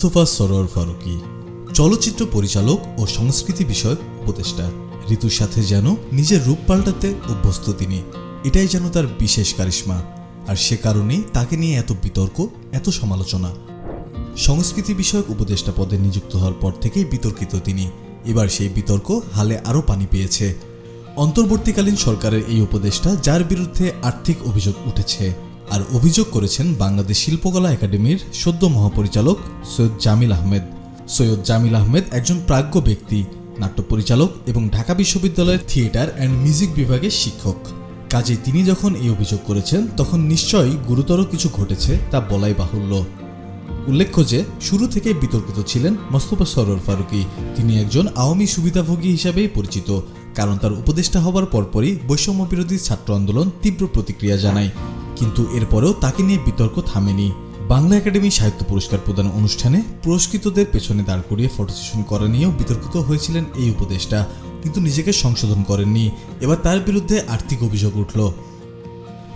মুস্তফা সরোয়ার ফারুকী, চলচ্চিত্র পরিচালক ও সংস্কৃতি বিষয়ক উপদেষ্টা। ঋতুর সাথে যেন নিজের রূপ পাল্টাতে অভ্যস্ত তিনি। এটাই যেন তার বিশেষ কারিশ্মা। আর সে কারণেই তাকে নিয়ে এত বিতর্ক, এত সমালোচনা। সংস্কৃতি বিষয়ক উপদেষ্টা পদে নিযুক্ত হওয়ার পর থেকেই বিতর্কিত তিনি। এবার সেই বিতর্ক হালে আরও পানি পেয়েছে। অন্তর্বর্তীকালীন সরকারের এই উপদেষ্টা, যার বিরুদ্ধে আর্থিক অভিযোগ উঠেছে। আর অভিযোগ করেছেন বাংলাদেশ শিল্পকলা একাডেমির সদ্য মহাপরিচালক সৈয়দ জামিল আহমেদ। সৈয়দ জামিল আহমেদ একজন প্রাজ্ঞ ব্যক্তি নাট্য পরিচালক এবং ঢাকা বিশ্ববিদ্যালয়ের থিয়েটার অ্যান্ড মিউজিক বিভাগের শিক্ষক। কাজে তিনি যখন এই অভিযোগ করেছেন, তখন নিশ্চয়ই গুরুতর কিছু ঘটেছে তা বলাই বাহুল্য। উল্লেখ্য যে, শুরু থেকে বিতর্কিত ছিলেন মোস্তফা সরোর ফারুকী। তিনি একজন আওয়ামী সুবিধাভোগী হিসাবেই পরিচিত, কারণ তার উপদেষ্টা হবার পরপরই বৈষম্য বিরোধী ছাত্র আন্দোলন তীব্র প্রতিক্রিয়া জানায়। কিন্তু এরপরেও তাকে নিয়ে বিতর্ক থামেনি। বাংলা একাডেমি সাহিত্য পুরস্কার প্রদান অনুষ্ঠানে পুরস্কৃতদের পেছনে দাঁড় করিয়ে ফটো সেশন করা নিয়েও বিতর্কিত হয়েছিলেন এই উপদেষ্টা, কিন্তু নিজেকে সংশোধন করেননি। এবার তার বিরুদ্ধে আর্থিক অভিযোগ উঠল।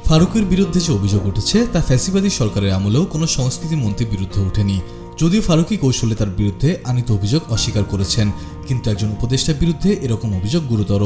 ফারুকের বিরুদ্ধে যে অভিযোগ উঠেছে, তা ফ্যাসিবাদী সরকারের আমলেও কোনো সংস্কৃতি মন্ত্রীর বিরুদ্ধে ওঠেনি যদিও ফারুকি কৌশলে তার বিরুদ্ধে আনিত অভিযোগ অস্বীকার করেছেন, কিন্তু একজন উপদেষ্টার বিরুদ্ধে এরকম অভিযোগ গুরুতর।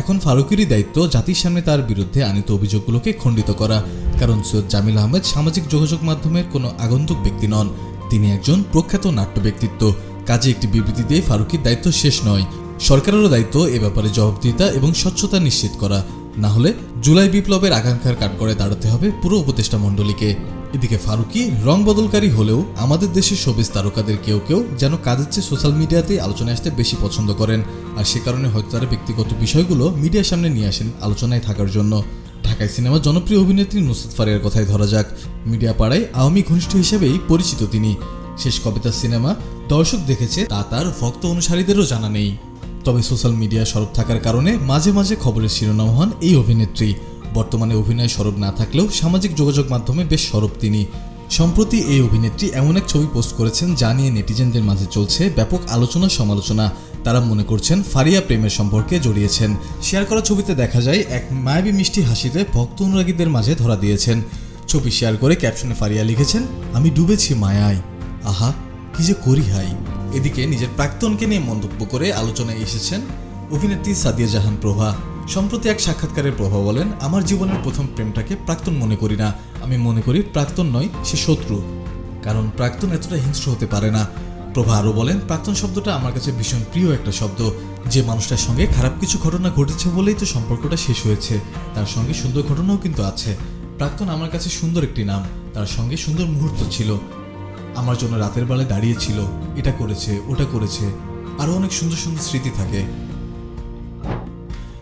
এখন ফারুকেরই দায়িত্ব জাতির সামনে তার বিরুদ্ধে আনিত অভিযোগগুলোকে খণ্ডিত করা, কারণ সৈয়দ জামিল আহমেদ সামাজিক যোগাযোগ মাধ্যমের কোনো আগন্তুক ব্যক্তি নন। তিনি একজন প্রখ্যাত নাট্য ব্যক্তিত্ব। কাজে একটি বিবৃতি দিয়ে ফারুকির দায়িত্ব শেষ নয়। সরকারেরও দায়িত্ব এ ব্যাপারে জবাবদিহিতা এবং স্বচ্ছতা নিশ্চিত করা। না হলে জুলাই বিপ্লবের আকাঙ্ক্ষার কাঠগড়ে দাঁড়াতে হবে পুরো উপদেষ্টা মণ্ডলীকে। এদিকে ফারুকি রং বদলকারী হলেও আমাদের দেশের শোবিজ তারকাদের কেউ কেউ যেন কাজের চেয়ে সোশ্যাল মিডিয়াতেই আলোচনায় আসতে বেশি পছন্দ করেন। আর সে কারণে হয়তো তারা ব্যক্তিগত বিষয়গুলো মিডিয়ার সামনে নিয়ে আসেন আলোচনায় থাকার জন্য। ঢাকায় সিনেমার জনপ্রিয় অভিনেত্রী নুসরাত ফারিয়ার কথাই ধরা যাক। মিডিয়া পাড়ায় আওয়ামী ঘনিষ্ঠ হিসেবেই পরিচিত তিনি। শেষ কবিতার সিনেমা দর্শক দেখেছে, তা তার ভক্ত অনুসারীদেরও জানা নেই। তবে সোশ্যাল মিডিয়া সরব থাকার কারণে মাঝে মাঝে খবরের শিরোনাম হন এই অভিনেত্রী। বর্তমানে অভিনয় সরব না থাকলেও সামাজিক যোগাযোগ মাধ্যমে বেশ সরব তিনি। সম্প্রতি এই অভিনেত্রী এমন এক ছবি পোস্ট করেছেন যা নিয়ে নেটিজেনদের মাঝে চলছে ব্যাপক আলোচনা সমালোচনা। তারা মনে করছেন ফারিয়া প্রেমের সম্পর্কে জড়িয়েছেন। শেয়ার করা ছবিতে দেখা যায়, এক মায়াবী মিষ্টি হাসিতে ভক্ত অনুরাগীদের মাঝে ধরা দিয়েছেন। ছবি শেয়ার করে ক্যাপশনে ফারিয়া লিখেছেন, আমি ডুবেছি মায়ায়। আহা, কি যে করি হাই। এদিকে নিজের প্রাক্তনকে নিয়ে মন্তব্য করে আলোচনায় এসেছেন অভিনেত্রী সাদিয়া জাহান প্রভা। সম্প্রতি এক সাক্ষাৎকারের প্রভা বলেন, আমার জীবনের প্রথম প্রেমটাকে প্রাক্তন মনে করি না। আমি মনে করি প্রাক্তন নয়, সে শত্রু। কারণ প্রাক্তন এতটা হিংস্র হতে পারে না। প্রভা আরও বলেন, প্রাক্তন শব্দটা আমার কাছে ভীষণ প্রিয় একটা শব্দ। যে মানুষটার সঙ্গে খারাপ কিছু ঘটনা ঘটেছে বলেই তো সম্পর্কটা শেষ হয়েছে। তার সঙ্গে সুন্দর ঘটনাও কিন্তু আছে। প্রাক্তন আমার কাছে সুন্দর একটি নাম। তার সঙ্গে সুন্দর মুহূর্ত ছিল। আমার জন্য রাতের বেলায় দাঁড়িয়েছিল এটা করেছে, ওটা করেছে। আরও অনেক সুন্দর সুন্দর স্মৃতি থাকে।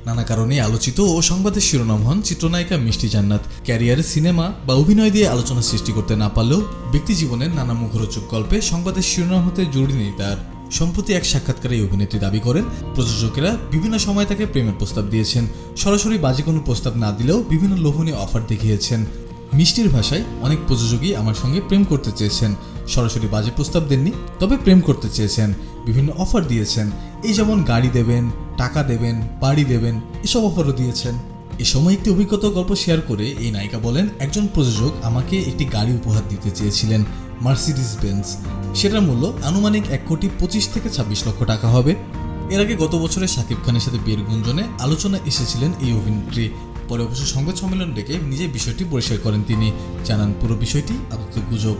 নানা কারণে আলোচিত ও সংবাদের শিরোনাম হন চিত্রনায়িকা মিষ্টি জান্নাত। ক্যারিয়ারে সিনেমা বা অভিনয় দিয়ে আলোচনা সৃষ্টি করতে না পারলেও ব্যক্তি জীবনের নানা মুখরোচক গল্পে সংবাদের শিরোনাম হতে জরুরি নেই তার। সম্প্রতি এক সাক্ষাৎকারে এই অভিনেত্রী দাবি করেন, প্রযোজকেরা বিভিন্ন সময় তাকে প্রেমের প্রস্তাব দিয়েছেন, সরাসরি বাজে কোনো প্রস্তাব না দিলেও বিভিন্ন লোভনীয় অফার দেখিয়েছেন। মিষ্টির ভাষায় অনেক প্রযোজকই আমার সঙ্গে প্রেম করতে চেয়েছেন, সরাসরি বাজে প্রস্তাব দেননি, তবে প্রেম করতে চেয়েছেন, বিভিন্ন অফার দিয়েছেন। এই যেমন গাড়ি দেবেন টাকা দেবেন, বাড়ি দেবেন, এসব অফারও দিয়েছেন। এ সময় একটি অভিজ্ঞতা গল্প শেয়ার করে এই নায়িকা বলেন, একজন প্রযোজক আমাকে একটি গাড়ি উপহার দিতে চেয়েছিলেন মার্সিডিস বেঞ্জ সেটার মূল্য আনুমানিক এক কোটি পঁচিশ থেকে ছাব্বিশ লক্ষ টাকা হবে। এর আগে গত বছরে শাকিব খানের সাথে বিয়ের গুঞ্জনে আলোচনা এসেছিলেন এই অভিনেত্রী। পরে অবশ্য সংবাদ সম্মেলন ডেকে নিজে বিষয়টি পরিষ্কার করেন তিনি। জানান, পুরো বিষয়টি আপাতত গুজব।